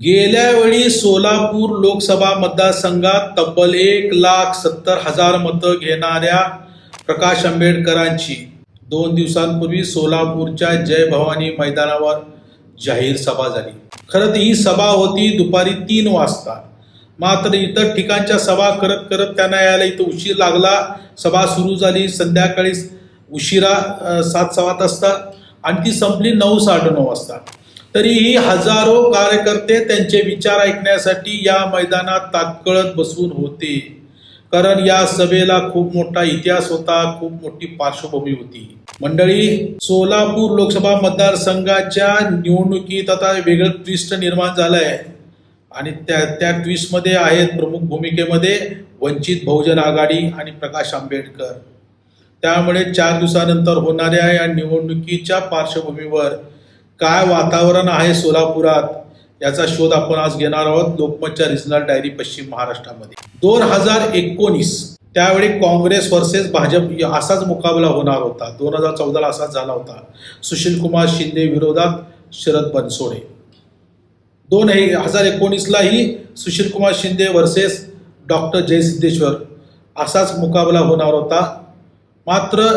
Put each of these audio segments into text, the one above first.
गेल्या वेळी सोलापूर लोकसभा मतदारसंघात तब्बल एक लाख सत्तर हजार मतं घेणाऱ्या प्रकाश आंबेडकरांची दोन दिवसांपूर्वी सोलापूरच्या जय भवानी मैदानावर जाहीर सभा झाली. खरं तर ही सभा होती दुपारी तीन वाजता. मात्र इतर ठिकाणच्या सभा करत करत त्यांना यायला इथं उशीर लागला. सभा सुरू झाली. संध्याकाळी उशिरा सात सव्वा तासता आणि ती संपली नऊ साडे नऊ वाजता. तरीही हजारो कार्यकर्ते त्यांचे विचार ऐकण्यासाठी या मैदानात तात्कळत बसून होते. कारण या सभेला खूप मोठा इतिहास होता खूप मोठी पार्श्वभूमी होती. मंडळी सोलापूर लोकसभा मतदारसंघाच्या निवडणुकीत आता वेगळं ट्विस्ट निर्माण झालंय. आणि त्या त्या ट्विस्टमध्ये आहेत प्रमुख भूमिकेमध्ये वंचित बहुजन आघाडी आणि प्रकाश आंबेडकर. त्यामुळे चार दिवसानंतर होणाऱ्या या निवडणुकीच्या पार्श्वभूमीवर काय वातावरण आहे सोलापुरात? याचा शोध आपण आज घेणार आहोत लोकमतच्या रिजनल डायरी पश्चिम महाराष्ट्रामध्ये. दोन हजार एकोणीस त्यावेळी काँग्रेस वर्सेस भाजप असाच मुकाबला होणार होता. दोन हजार चौदाला असाच झाला होता. सुशीलकुमार शिंदे विरोधात शरद बनसोडे. दोन हे हजार एकोणीसलाही सुशीलकुमार शिंदे वर्सेस डॉक्टर जयसिद्धेश्वर असाच मुकाबला होणार होता. मात्र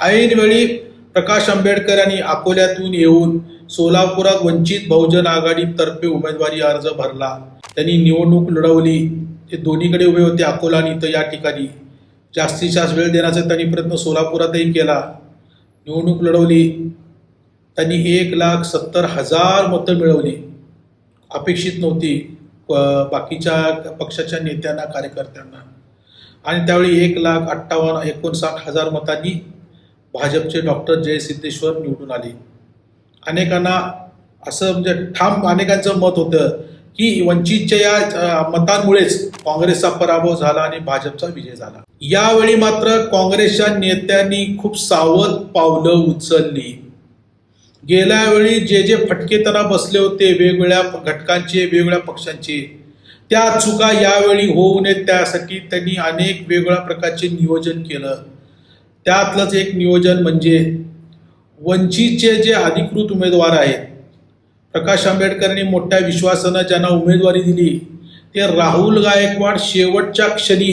ऐनवेळी प्रकाश आंबेडकर यांनी अकोल्यातून येऊन सोलापुरात वंचित बहुजन आघाडीतर्फे उमेदवारी अर्ज भरला. त्यांनी निवडणूक लढवली. ते दोन्हीकडे उभे होते अकोला आणि इथं या ठिकाणी. जास्तीत जास्त वेळ देण्याचा त्यांनी प्रयत्न सोलापुरातही केला. निवडणूक लढवली. त्यांनी एक लाख सत्तर हजार मतं मिळवली. अपेक्षित नव्हती बाकीच्या पक्षाच्या नेत्यांना कार्यकर्त्यांना. आणि त्यावेळी एक लाख अठ्ठावन्न एकोणसाठ हजार मतांनी भाजपचे डॉक्टर जयसिद्धेश्वर निवडून आले. अनेकांना असं म्हणजे ठाम अनेकांचं मत होतं की वंचितच्या या मतांमुळेच काँग्रेसचा पराभव झाला आणि भाजपचा विजय झाला. यावेळी मात्र काँग्रेसच्या नेत्यांनी खूप सावध पावलं उचलली. गेल्या वेळी जे जे फटके त्यांना बसले होते वेगवेगळ्या घटकांचे वेगवेगळ्या पक्षांचे त्या चुका यावेळी होऊ नयेत त्यासाठी त्यांनी अनेक वेगवेगळ्या प्रकारचे नियोजन केलं. त्यातलंच एक नियोजन म्हणजे वंचितचे जे अधिकृत उमेदवार आहेत प्रकाश आंबेडकरांनी मोठ्या विश्वासानं ज्यांना उमेदवारी दिली ते राहुल गायकवाड शेवटच्या क्षणी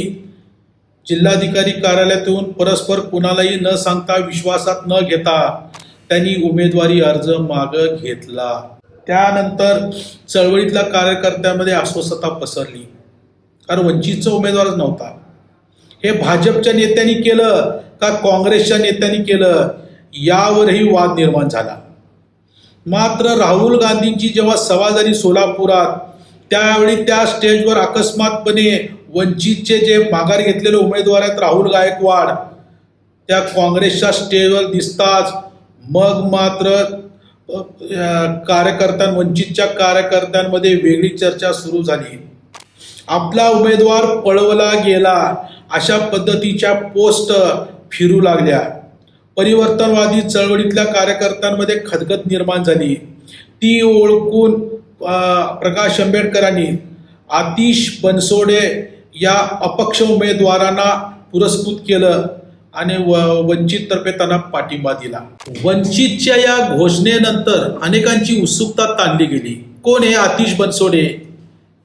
जिल्हाधिकारी कार्यालयातून परस्पर कुणालाही न सांगता विश्वासात न घेता त्यांनी उमेदवारी अर्ज माग घेतला. त्यानंतर चळवळीतल्या कार्यकर्त्यांमध्ये अस्वस्थता पसरली. कारण वंचितचा उमेदवारच नव्हता. हे भाजपच्या नेत्यांनी केलं का काँग्रेसच्या नेत्यांनी केलं? यावरही वाद निर्माण झाला. मात्र राहुल गांधींची जेव्हा सभा झाली सोलापुरात त्यावेळी त्या स्टेजवर अकस्मातपणे वंचितचे जे माघार घेतलेले उमेदवार आहेत राहुल गायकवाड त्या काँग्रेसच्या स्टेजवर दिसताच मग मात्र कार्यकर्त्यां वंचितच्या कार्यकर्त्यांमध्ये वेगळी चर्चा सुरू झाली. आपला उमेदवार पळवला गेला अशा पद्धतीच्या पोस्ट फिरू लागल्या. परिवर्तनवादी चळवळीतल्या कार्यकर्त्यांमध्ये खदखत निर्माण झाली. ती ओळखून प्रकाश आंबेडकरांनी आतिश बनसोडे या अपक्ष उमेदवारांना पुरस्कृत केलं आणि व वंचिततर्फे त्यांना पाठिंबा दिला. वंचितच्या या घोषणेनंतर अनेकांची उत्सुकता ताणली गेली. कोण आहे आतिश बनसोडे?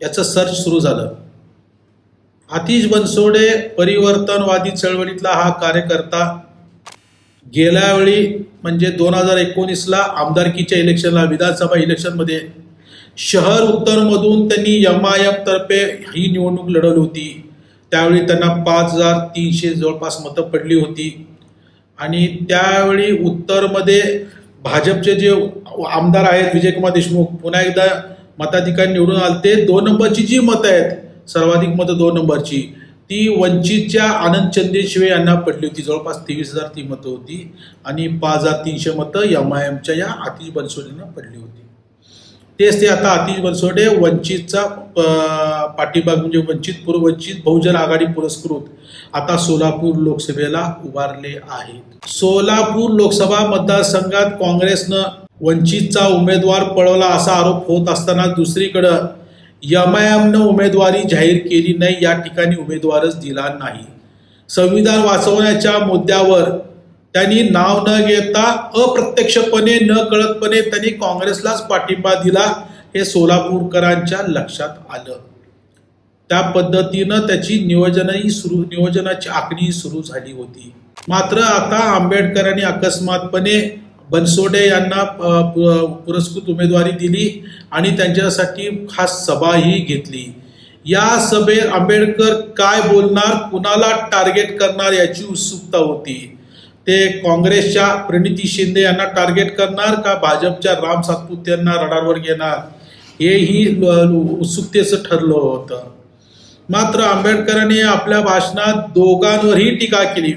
याचं सर्च सुरू झालं. आतिश बनसोडे परिवर्तनवादी चळवळीतला हा कार्यकर्ता गेल्या वेळी म्हणजे दोन हजार एकोणीसला आमदारकीच्या इलेक्शनला विधानसभा इलेक्शनमध्ये शहर उत्तरमधून त्यांनी एम आय एफ तर्फे ही निवडणूक लढवली होती. त्यावेळी त्यांना पाच हजार तीनशे जवळपास मतं पडली होती. आणि त्यावेळी उत्तरमध्ये भाजपचे जे आमदार आहेत विजयकुमार देशमुख पुन्हा एकदा मताधिकारी निवडून आले. ते दोन नंबरची जी मतं आहेत सर्वाधिक मतं दोन नंबरची. ती वंचितच्या आनंद चंदेशिवे यांना पडली होती. जवळपास तेवीस हजार ती मतं होती. आणि पाच हजार तीनशे मतं एम आय एमच्या या आतिश बनसोडेंना पडली होती. तेच ते आता आतिश बनसोडे वंचितचा अ, पाठिंबा म्हणजे वंचित पूर्व वंचित बहुजन आघाडी पुरस्कृत आता सोलापूर लोकसभेला उभारले आहेत. सोलापूर लोकसभा मतदारसंघात काँग्रेसनं वंचितचा उमेदवार पळवला असा आरोप होत असताना दुसरीकडं एम उमेदवारी जाहीर केली नाही या ठिकाणी उमेदवारच दिला नाही. संविधान वाचवण्याच्या मुद्द्यावर त्यांनी नाव न घेता अप्रत्यक्षपणे न कळतपणे त्यांनी काँग्रेसलाच पाठिंबा दिला हे सोलापूरकरांच्या लक्षात आलं. त्या पद्धतीनं त्याची नियोजनही सुरू नियोजनाची आखणी सुरू झाली होती. मात्र आता आंबेडकरांनी अकस्मातपणे बनसोडे यांना पु- पुरस्कृत उमेदवारी दिली आणि त्यांच्यासाठी खास सभाही घेतली. या सभेत आंबेडकर काय बोलणार कुणाला टार्गेट करणार याची उत्सुकता होती? ते काँग्रेसच्या प्रणिती शिंदे यांना टार्गेट करणार का भाजपच्या राम सातपूत यांना रडारवर घेणार? हेही ल- उत्सुकतेचं ठरलं होतं. मात्र आंबेडकरांनी आपल्या भाषणात दोघांवरही टीका केली.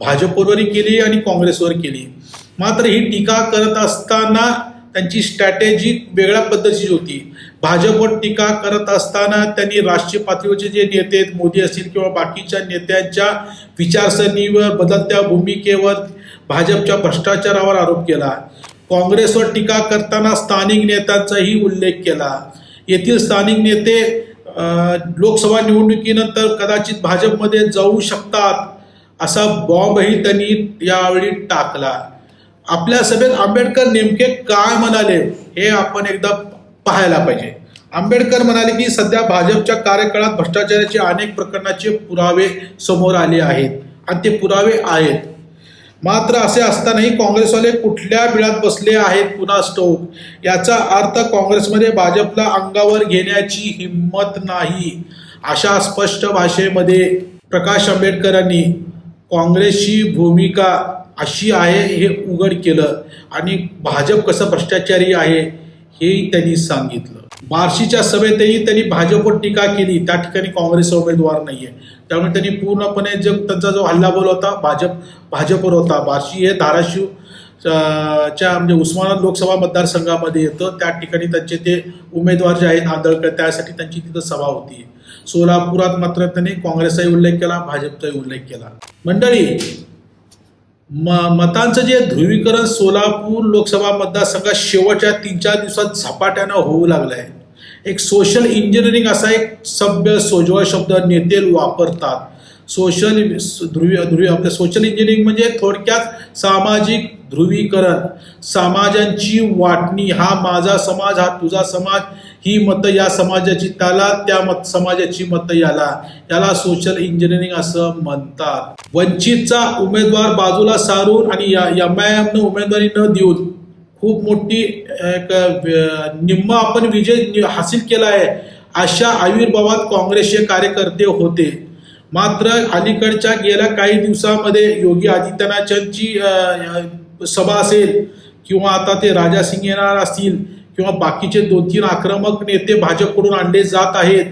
भाजपवरही केली आणि काँग्रेसवर केली. मात्र ही टीका करत असताना त्यांची स्ट्रॅटेजी वेगळ्या पद्धतीची होती. भाजपवर टीका करत असताना त्यांनी राष्ट्रीय पातळीवरचे जे नेते आहेत मोदी असतील किंवा बाकीच्या नेत्यांच्या विचारसरणीवर बदलत्या भूमिकेवर भाजपच्या भ्रष्टाचारावर आरोप केला. काँग्रेसवर टीका करताना स्थानिक नेत्यांचाही उल्लेख केला. येथील स्थानिक नेते लोकसभा निवडणुकीनंतर कदाचित भाजपमध्ये जाऊ शकतात असा बॉम्बही त्यांनी यावेळी टाकला. आपल्या सभेत आंबेडकर नेमके काय म्हणाले हे आपण एकदा पाहायला पाहिजे. आंबेडकर म्हणाले की सध्या भाजपच्या कार्यकाळात भ्रष्टाचाराचे अनेक प्रकरणाचे पुरावे समोर आले आहेत आणि ते पुरावे आहेत. मात्र असे असतानाही काँग्रेसवाले कुठल्या बिळात बसले आहेत पुन्हा स्टोक? याचा अर्थ काँग्रेसमध्ये भाजपला अंगावर घेण्याची हिंमत नाही अशा स्पष्ट भाषेमध्ये प्रकाश आंबेडकरांनी काँग्रेसची भूमिका अशी आहे हे उघड केलं. आणि भाजप कसं भ्रष्टाचारी आहे हेही त्यांनी सांगितलं. बार्शीच्या सभेतही त्यांनी भाजपवर टीका केली. त्या ठिकाणी काँग्रेस उमेदवार नाहीये. त्यामुळे त्यांनी पूर्णपणे जो त्यांचा जो हल्लाबोल होता भाजप भाजपवर होता. बार्शी हे धाराशिव च्या म्हणजे उस्मानाबाद लोकसभा मतदारसंघामध्ये येतं. त्या ठिकाणी त्यांचे ते उमेदवार जे आहेत आंदळकर त्यासाठी त्यांची तिथं सभा होती. सोलापुरात मात्र त्यांनी काँग्रेसचाही उल्लेख केला भाजपचाही उल्लेख केला. मंडळी म मतांचं जे ध्रुवीकरण सोलापूर लोकसभा मतदारसंघात शेवटच्या तीन चार दिवसात झपाट्यानं होऊ लागलं आहे एक सोशल इंजिनिअरिंग असा एक सभ्य सोजवळ शब्द नेते वापरतात. सोशल ध्रुवी ध्रुवी आपलं सोशल इंजिनिअरिंग म्हणजे थोडक्यात सामाजिक ध्रुवीकरण. समाजांची वाटणी हा माझा समाज हा तुझा समाज ही मतं या समाजाची त्याला त्या मत समाजाची मतं याला. याला सोशल इंजिनिअरिंग असं म्हणतात. वंचितचा उमेदवार बाजूला सारून आणि या एम आय एमनं उमेदवारी न देऊन खूप मोठी एक अ, निम्म आपण विजय हासिल केला आहे अशा आविर्भावात काँग्रेसचे कार्यकर्ते होते. मात्र अलीकडच्या गेल्या काही दिवसामध्ये योगी आदित्यनाथांची अ, सभा असेल किंवा आता ते राजा सिंग येणार असतील किंवा बाकीचे दोन तीन आक्रमक नेते भाजपकडून आणले जात आहेत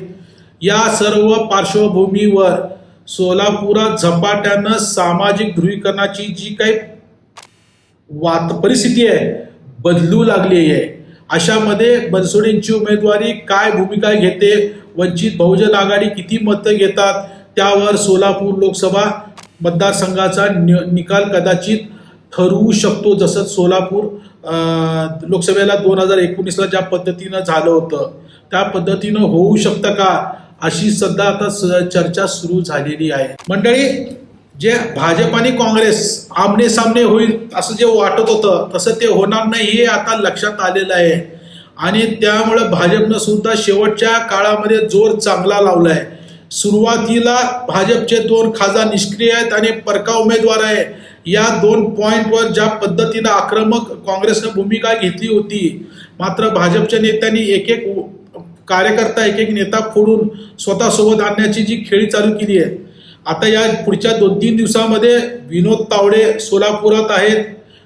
या सर्व पार्श्वभूमीवर सोलापुरात झपाट्यानं सामाजिक ध्रुवीकरणाची जी काही वात परिस्थिती आहे बदलू लागली आहे. अशामध्ये बनसोडेंची उमेदवारी काय भूमिका घेते वंचित बहुजन आघाडी किती मतं घेतात त्यावर सोलापूर लोकसभा मतदारसंघाचा नि निकाल कदाचित ठरवू शकतो जसं सोलापूर लोकसभेला दोन हजार एकोणीसला ज्या पद्धतीनं झालं होतं त्या पद्धतीनं होऊ शकतं का? अशी सध्या आता स- चर्चा सुरू झालेली आहे. मंडळी जे भाजप आणि काँग्रेस आमने सामने होईल असं जे वाटत होतं तसं ते होणार नाही हे आता लक्षात आलेलं आहे. आणि त्यामुळं भाजपनं सुद्धा शेवटच्या काळामध्ये जोर चांगला लावला आहे सुरुवातीला भाजपचे दोन खासदार निष्क्रिय आहेत आणि परका उमेदवार आहे. या दोन पॉईंटवर ज्या पद्धतीनं आक्रमक काँग्रेसनं भूमिका घेतली होती मात्र भाजपच्या नेत्यांनी एक एक कार्यकर्ता एक एक नेता फोडून स्वतःसोबत आणण्याची जी खेळी चालू केली आहे. आता या पुढच्या दोन तीन दिवसामध्ये विनोद तावडे सोलापुरात आहेत.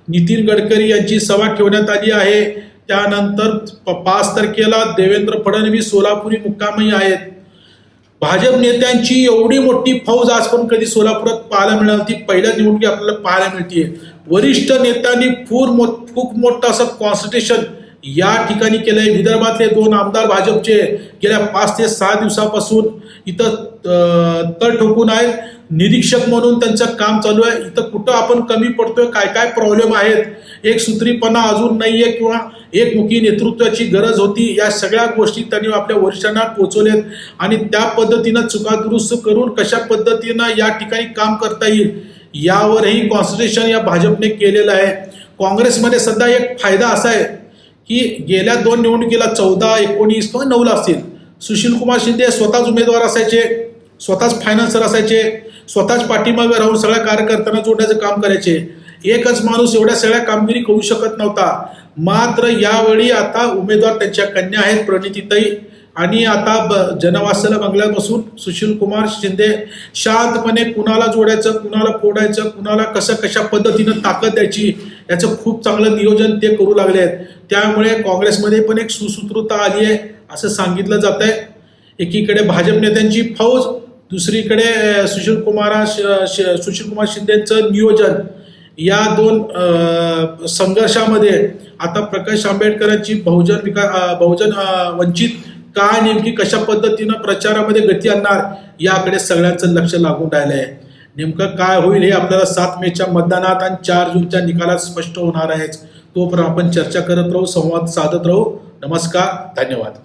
नितीन गडकरी यांची सभा ठेवण्यात आली आहे. त्यानंतर प- पाच तारखेला देवेंद्र फडणवीस सोलापुरी मुक्कामही आहेत. भाजप नेत्यांची एवढी मोठी फौज आज पण कधी सोलापुरात पाहायला मिळाली ती पहिल्या निवडणुकी आपल्याला पाहायला मिळते वरिष्ठ नेत्यांनी फूर मो खूप मोठं असं कॉन्सन्ट्रेशन या ठिकाणी केलंय विदर्भातले दोन आमदार भाजपचे. गेल्या पाच ते सहा दिवसापासून इथं अं, तळ ठोकून आहेत. निरीक्षक म्हणून त्यांचं काम चालू आहे. इथं कुठं आपण कमी पडतोय काय काय प्रॉब्लेम आहेत एक सूत्रीपणा अजून नाहीये किंवा एकमुखी नेतृत्वाची गरज होती या सगळ्या गोष्टी त्यांनी आपल्या वरिष्ठांना पोचवल्यात आणि त्या पद्धतीनं चुका दुरुस्त करून कशा पद्धतीनं या ठिकाणी काम करता येईल यावरही कॉन्सन्ट्रेशन या भाजपने केलेलं आहे. काँग्रेसमध्ये सध्या एक फायदा असा आहे की गेल्या दोन निवडणुकीला चौदा एकोणीस किंवा नऊला असतील सुशील कुमार शिंदे स्वतःच उमेदवार असायचे स्वतःच फायनान्सर असायचे स्वतःच पाठीमागे राहून सगळ्या कार्यकर्त्यांना जोडण्याचं काम करायचे. एकच माणूस एवढ्या सगळ्या कामगिरी करू शकत नव्हता. मात्र यावेळी आता उमेदवार त्यांच्या कन्या आहेत प्रणितीताई आणि आता ब जनवासाला बंगल्यात बसून सुशील कुमार शिंदे शांतपणे कुणाला जोडायचं कुणाला फोडायचं कुणाला कसं कशा पद्धतीनं ताकद द्यायची याचं खूप चांगलं नियोजन ते करू लागले आहेत. त्यामुळे काँग्रेसमध्ये पण एक सुसूत्रता आली आहे असं सांगितलं जात आहे. एकीकडे भाजप नेत्यांची फौज दुसरीकडे सुशील कुमारा सुशील कुमार शिंदेचं नियोजन. या दोन संघर्षामध्ये आता प्रकाश आंबेडकरांची बहुजन विका बहुजन वंचित काय नेमकी कशा पद्धतीनं प्रचारामध्ये गती आणणार याकडे सगळ्यांचं लक्ष लागून राहिलं आहे नेमकं काय होईल हे आपल्याला सात मेच्या मतदानात आणि चार जूनच्या निकालात स्पष्ट होणार आहेच. तोपर्यंत आपण चर्चा करत राहू संवाद साधत राहू. नमस्कार धन्यवाद.